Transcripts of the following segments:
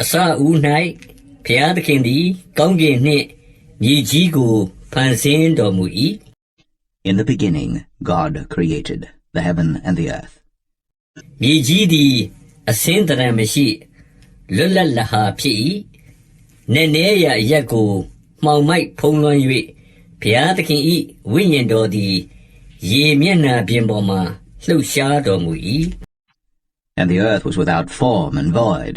အစအဦး၌ဖျားသခင်သည် ကောင်းကင်နှင့်မြေကြီးကိုဖန်ဆင်းတော်မူ၏ In the beginning, God created the heaven and the earth. မြေကြီးသည်အစင်းတရံမရှိလွတ်လပ်လဟာဖြစ်၏နည်းနည်းရအရက်ကိုမှောင်မိုက်ဖုံးလွှမ်း၍ဘုရားသခင်၏ဝိညာဉ်တော်သည် ရေမျက်နှာပြင်ပေါ်မှလှုပ်ရှားတော်မူ၏ And the earth was without form and void,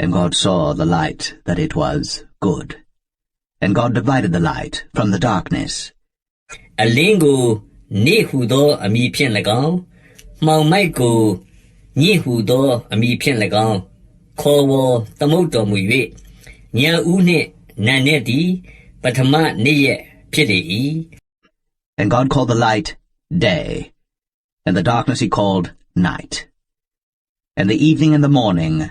And God saw the light that it was good. And God divided the light from the darkness. အလင်းကိုနေဟုသောအမည်ဖြင့်၎င်းမှောင်မိုက်ကိုညစ်ဟုသောအမည်ဖြင့်၎င်းခေါ်ဝေါ်သမုတ်တော်မူ၍ညာဦးနှင့်နံနှင့်သည်ပထမနေ့ရက်ဖြစ်လေ၏ And God called the light day, and the darkness he called night. And the evening and the morning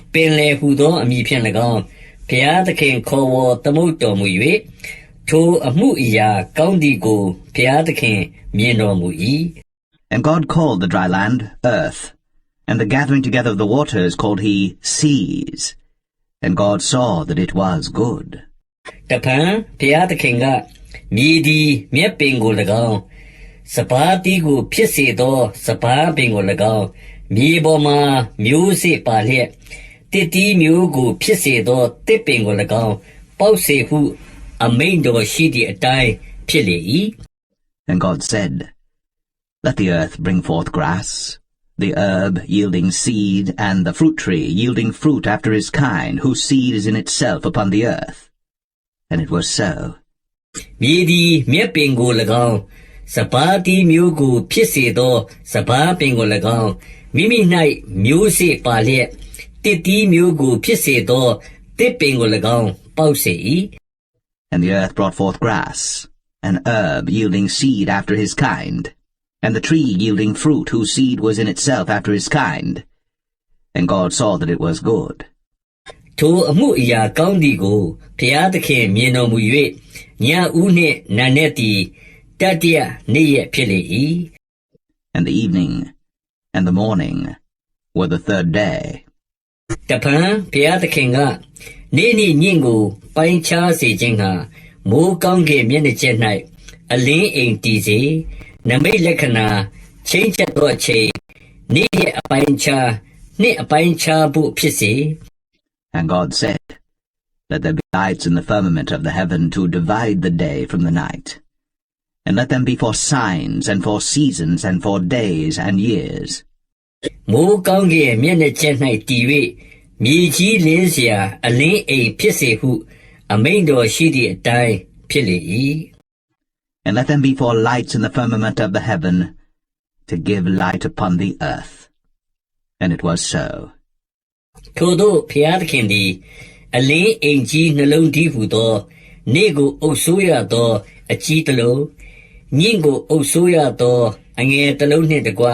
ပင်လေဟုသောအမည်ဖြင့်၎င်းဘုရားသခင်ခေါ်ဝေါ်သမုတ်တော်မူ၍ထိုအမှုအရာကောင်းသည်ကိုဘုရားသခင်မြင်တော်မူ၏ And God called the dry land earth, and the gathering together of the waters called he seas. And God saw that it was good. တပံဘုရားသခင်ကမြေသည်မြက်ပင်ကို၎င်းစပါးတီးကိုဖြစ်စေသောစပါးပင်ကို၎င်းမြေပေါ်မှမျိုးစေ့ပါလျက် တစ်တီးမျိုးကိုဖြစ်စေသောတစ်ပင်ကို၎င်းပေါက်စေဟုအမိန့်တော်ရှိသည့်အတိုင်းဖြစ်လေ၏ And God said, Let the earth bring forth grass, the herb yielding seed, and the fruit tree yielding fruit after his kind, whose seed is in itself upon the earth. And it was so. မြေသည်မြက်ပင်ကို၎င်းစပါးတီးမျိုးကိုဖြစ်စေသောစပါးပင်ကို၎င်းမိမိ၌မျိုးစေ့ပါလျက် တစ်တီးမျိုးကိုဖြစ်စေသောတစ်ပင်ကို၎င်းပေါက်စေ၏ And the earth brought forth grass, an herb yielding seed after his kind, and the tree yielding fruit whose seed was in itself after his kind. And God saw that it was good. ထိုအမှုအရာကောင်းသည်ကိုဘုရားသခင်မြင်တော်မူ၍ညဦးနှင့်နံနက်သည်တတိယနေ့ရက်ဖြစ်လေ၏ And the evening and the morning were the third day. တပံဘုရားသခင်ကနေ့နေ့ညင့်ကိုပိုင်းခြားစေခြင်းဟာမိုးကောင်းကင်မျက်နှာကျက်၌အလင်းအိမ်တည်စေနမိတ်လက္ခဏာချင်းချက်သောအချိန်နေ့ရက်အပိုင်းခြားနှစ်အပိုင်းခြားဖို့ဖြစ်စေ And God said, Let there be lights in the firmament of the heaven to divide the day from the night. And let them be for signs, and for seasons, and for days and years. မိုဃ်းကောင်းကင်မျက်နှာချင်း၌တည်၍မြေကြီးလင်းစရာ အလင်းအိမ်ဖြစ်စေဟု အမိန့်တော်ရှိသည်အတိုင်း ဖြစ်လေ၏။ And let them be for lights in the firmament of the heaven, to give light upon the earth. And it was so. ထိုသို့ဖျားသခင်သည် အလင်းအိမ်ကြီးနှလုံးတည်းဟူသော နေကိုအုပ်စိုးရသော အကြီးတလုံး၊ညဉ့်ကိုအုပ်စိုးရသော အငယ်တလုံးနှင့်တကွ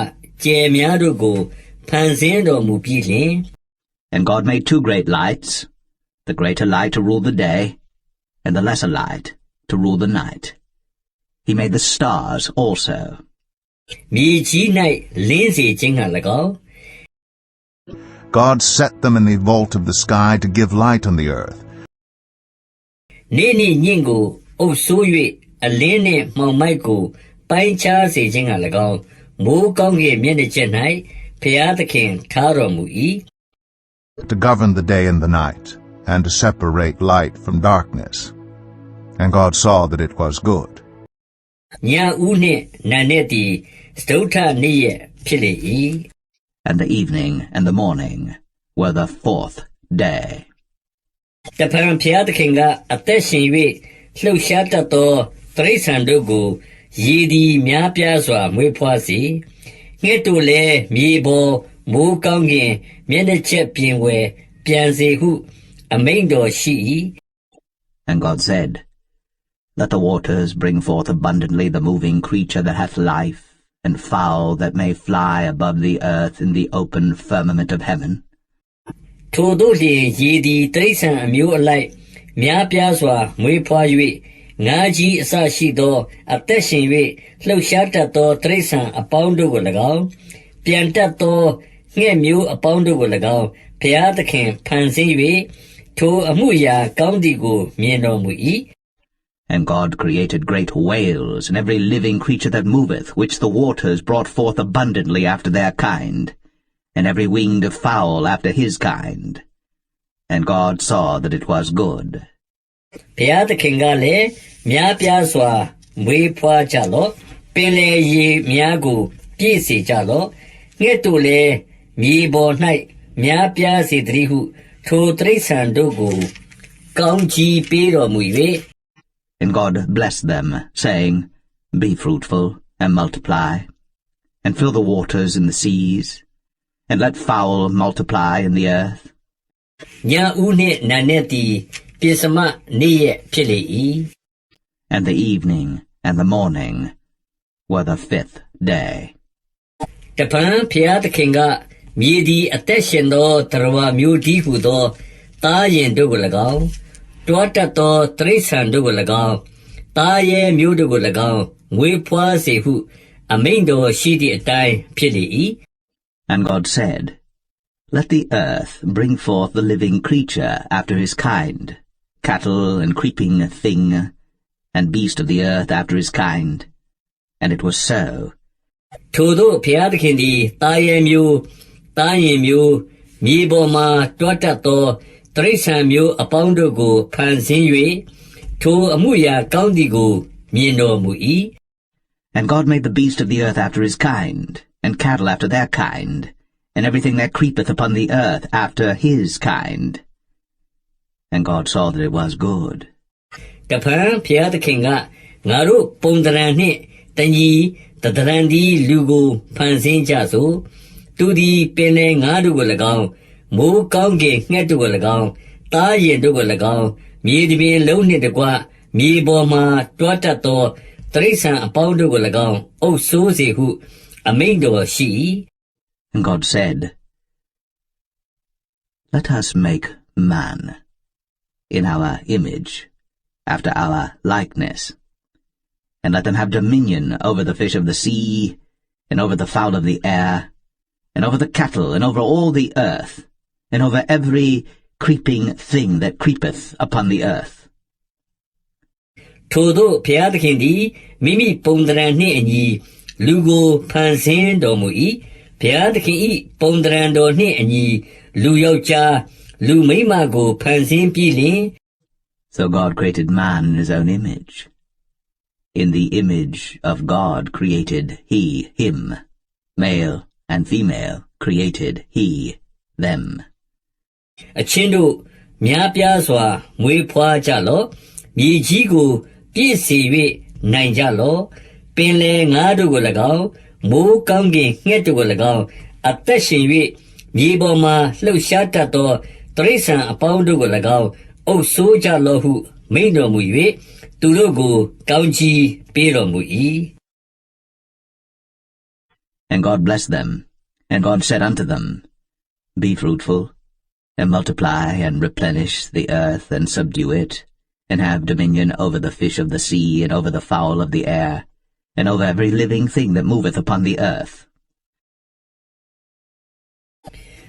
ကြယ်များတို့ကိုဖန်ဆင်းတော်မူပြီးလျှင် And God made two great lights, the greater light to rule the day, and the lesser light to rule the night. He made the stars also. မြေကြီး၌လင်းစေခြင်းက၎င်း God set them in the vault of the sky to give light on the earth. နေ့နှင့်ညင့်ကိုအုပ်ဆိုး၍အလင်းနှင့်မှောင်မိုက်ကိုပိုင်းခြားစေခြင်းက၎င်း မိုးကောင်းကင်မျက်နှာချက်၌ဖျားသခင်ထားတော်မူ၏。 to govern the day and the night, and to separate light from darkness. And God saw that it was good. ညဦးနှင့်နံနက်သည်စတုထနေ့ရက်ဖြစ်လေ၏ And the evening and the morning were the fourth day. တပံဖျားသခင်ကအသက်ရှင်၍လှုပ်ရှားတတ်သောတရိษံတို့ကို ရည်သည်များပြားစွာမွေးဖွားစေငှက်တို့လည်းမြေပေါ်မိုးကောင်းကင်မျက်နှာချက်ပြင်ဝယ်ပြန်စေဟု အမိန်တော်ရှိ၏ And God said, Let the waters bring forth abundantly the moving creature that hath life, and fowl that may fly above the earth in the open firmament of heaven. ထိုတို့လျင်ရည်သည်တရိษံအမျိုးအလိုက်များပြားစွာမွေးဖွား၍ ငါးကြီးအစရှိသောအသက်ရှင်၍လှုပ်ရှားတတ်သောတရိษံအပေါင်းတို့ကို၎င်းပြန်တတ်သောငှက်မျိုးအပေါင်းတို့ကို၎င်းဘုရားသခင်ဖန်ဆင်း၍ထိုအမှုရာကောင်းသည်ကိုမြင်တော်မူ၏ And God created great whales, and every living creature that moveth, which the waters brought forth abundantly after their kind, and every winged fowl after his kind. And God saw that it was good. ဘုရားသခင်ကလည်းများပြားစွာမွေးဖွားကြလော့ပင်လေရေများကိုပြည့်စေကြလော့ငှက်တို့လည်းမြေပေါ်၌များပြားစေတည်းဟု ထိုတိရစ္ဆာန်တို့ကိုကောင်းကြီးပေးတော်မူ၍ And God blessed them, saying, Be fruitful, and multiply, and fill the waters in the seas, and let fowl multiply in the earth. ညာဦးနှင့်နံနက်သည် ပြစ္စမနေ့ရက်ဖြစ်လေ၏ And the evening and the morning were the fifth day. တပံဖျားသခင်ကမြေသည်အသက်ရှင်သောတရဝမျိုးတည်းဟုသောသားရင်တို့ကို၎င်းတွားတတ်သောတရိษံတို့ကို၎င်းသားရဲမျိုးတို့ကို၎င်းငွေဖွားစေဟု အမိန်တော်ရှိသည့်အတိုင်းဖြစ်လေ၏ And God said, Let the earth bring forth the living creature after his kind, cattle and creeping thing, and beast of the earth after his kind. And it was so. ထိုသို့ဖျားသခင်သည်သားရဲမျိုးသားရင်မျိုးမြေပေါ်မှတွားတတ်သောတရိษံမျိုးအပေါင်းတို့ကိုဖန်ဆင်း၍ထိုအမှုရာကောင်းသည်ကိုမြင်တော်မူ၏ And God made the beast of the earth after his kind, and cattle after their kind, and everything that creepeth upon the earth after his kind. And God saw that it was good. တဖန်ဖျားသခင်ကငါတို့ပုံတရံနှင့်တညီတတရံဒီလူကိုဖန်ဆင်းကြစို့သူသည်ပင်လေငါတို့ကို၎င်းမိုးကောင်းကင်ငှက်တို့ကို၎င်းတားရင်တို့ကို၎င်းမြေတပြင်လုံးနှင့်တကွမြေပေါ်မှတွားတတ်သောတရိษံအပေါင်းတို့ကို၎င်းအုပ်ဆိုးစေဟု အမိန်တော်ရှိ၏ And God said, Let us make man in our image, after our likeness, and let them have dominion over the fish of the sea, and over the fowl of the air, and over the cattle, and over all the earth, and over every creeping thing that creepeth upon the earth. ထိုသို့ဘုရားသခင်သည်မိမိပုံသဏ္ဍာန်နှင့်အညီလူကိုဖန်ဆင်းတော်မူ၏ဘုရားသခင်၏ပုံသဏ္ဍာန်တော်နှင့်အညီလူယောက်ျား လူမိန်းမကိုဖန်ဆင်းပြီးလျှင် So God created man in his own image. In the image of God created he him. Male and female created he them. အချင်းတို့ များပြားစွာမွေးဖွားကြလော့မြေကြီးကိုပြည့်စေ၍နိုင်ကြလော့ပင်လေငါးတို့ကို၎င်းမိုးကောင်းကင်ငှက်တို့ကို၎င်းအသက်ရှင်၍မြေပေါ်မှလှုပ်ရှားတတ်သော တရိษံအပေါင်းတို့ကို၎င်းအုပ်ဆိုးကြလော့ဟုမိန်တော်မူ၍သူတို့ကိုကောင်းကြီးပေးတော်မူ၏ And God blessed them. And God said unto them, Be fruitful, and multiply, and replenish the earth, and subdue it, and have dominion over the fish of the sea, and over the fowl of the air, and over every living thing that moveth upon the earth.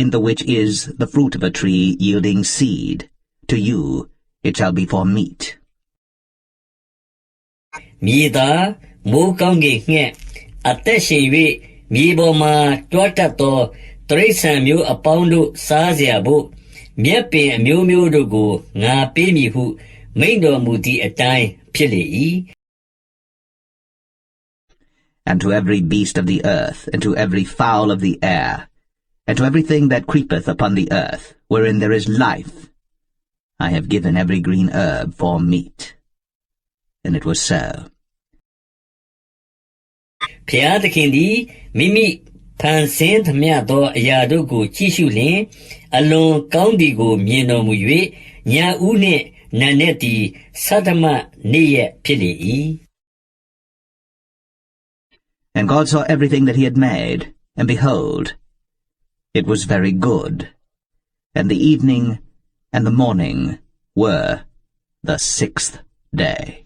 in the which is the fruit of a tree yielding seed. To you it shall be for meat. မြေသားမိုးကောင်းကင်ငှက်အသက်ရှင်၍မြေပေါ်မှတွားတတ်သောတရိษံမျိုးအပေါင်းတို့စားเสียဖို့မြက်ပင်အမျိုးမျိုးတို့ကိုငါပေးမည်ဟုမိန်တော်မူသည့်အတိုင်းဖြစ်လေ၏ and to every beast of the earth, and to every fowl of the air, and to everything that creepeth upon the earth, wherein there is life, I have given every green herb for meat. And it was so. ဖျားသခင်သည်မိမိဖန်ဆင်းသမျှသောအရာတို့ကိုကြည့်ရှုလျင်အလွန်ကောင်းသည်ကိုမြင်တော်မူ၍ညာဦးနှင့်နံနက်သည်သတ္တမနေ့ရက်ဖြစ်လေ၏ And God saw everything that he had made, and behold, it was very good. And the evening and the morning were the sixth day.